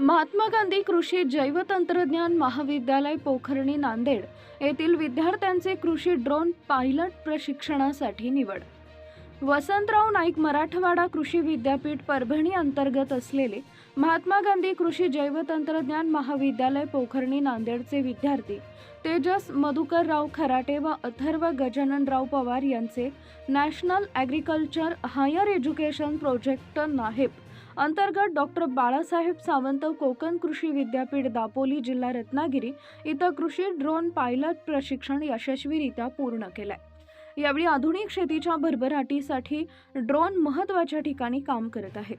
महात्मा गांधी कृषी जैवतंत्रज्ञान महाविद्यालय पोखर्णी नांदेड येथील विद्यार्थ्यांचे कृषी ड्रोन पायलट प्रशिक्षणासाठी निवड. वसंतराव नाईक मराठवाडा कृषी विद्यापीठ परभणी अंतर्गत असलेले महात्मा गांधी कृषी जैवतंत्रज्ञान महाविद्यालय पोखर्णी नांदेडचे विद्यार्थी तेजस मधुकरराव खराटे व अथर्व गजाननराव पवार यांचे national agriculture higher education project NAHEP अंतर्गत डॉक्टर बाळासाहेब सावंत कोकण कृषी विद्यापीठ दापोली जिल्हा रत्नागिरी इथं कृषी ड्रोन पायलट प्रशिक्षण यशस्वीरित्या पूर्ण केलं आहे यावेळी आधुनिक शेतीच्या भरभराटीसाठी ड्रोन महत्त्वाच्या ठिकाणी काम करत आहे.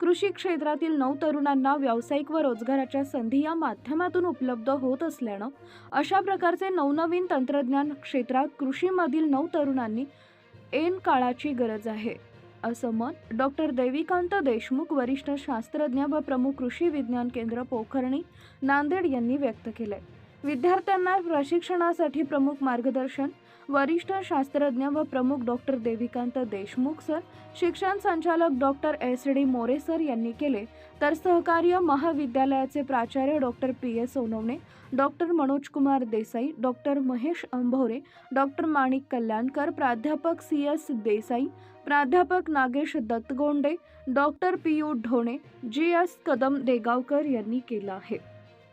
कृषी क्षेत्रातील नऊ तरुणांना व्यावसायिक व रोजगाराच्या संधी या माध्यमातून उपलब्ध होत असल्यानं अशा प्रकारचे नवनवीन तंत्रज्ञान क्षेत्रात कृषीमधील नऊ तरुणांनी ऐन काळाची गरज आहे. असं मत डॉक्टर देविकांत देशमुख वरिष्ठ शास्त्रज्ञ व प्रमुख कृषी विज्ञान केंद्र पोखर्णी नांदेड यांनी व्यक्त केलंय. विद्यार्थ्यांना प्रशिक्षणासाठी प्रमुख मार्गदर्शन वरिष्ठ शास्त्रज्ञ व प्रमुख डॉक्टर देविकांत देशमुख सर शिक्षण संचालक doctor S D More sir यांनी केले. तर सहकार्य महाविद्यालयाचे प्राचार्य doctor P S Sonawane doctor Manoj Kumar Desai doctor Mahesh Ambhore doctor Manik Kalyankar प्राध्यापक सी एस देसाई प्राध्यापक Nagesh Dattagonde doctor P U Dhone G S Kadam Degaonkar यांनी केलं आहे.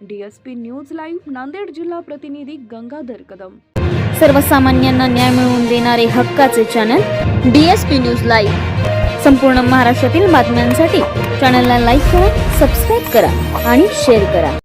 D S P news live Nanded जिल्हा प्रतिनिधी गंगाधर कदम. सर्वसामान्यांना न्याय मिळवून देणारे हक्काचे channel D S P news live. संपूर्ण महाराष्ट्रातील बातम्यांसाठी चॅनलला लाईक करा सबस्क्राईब करा आणि शेअर करा.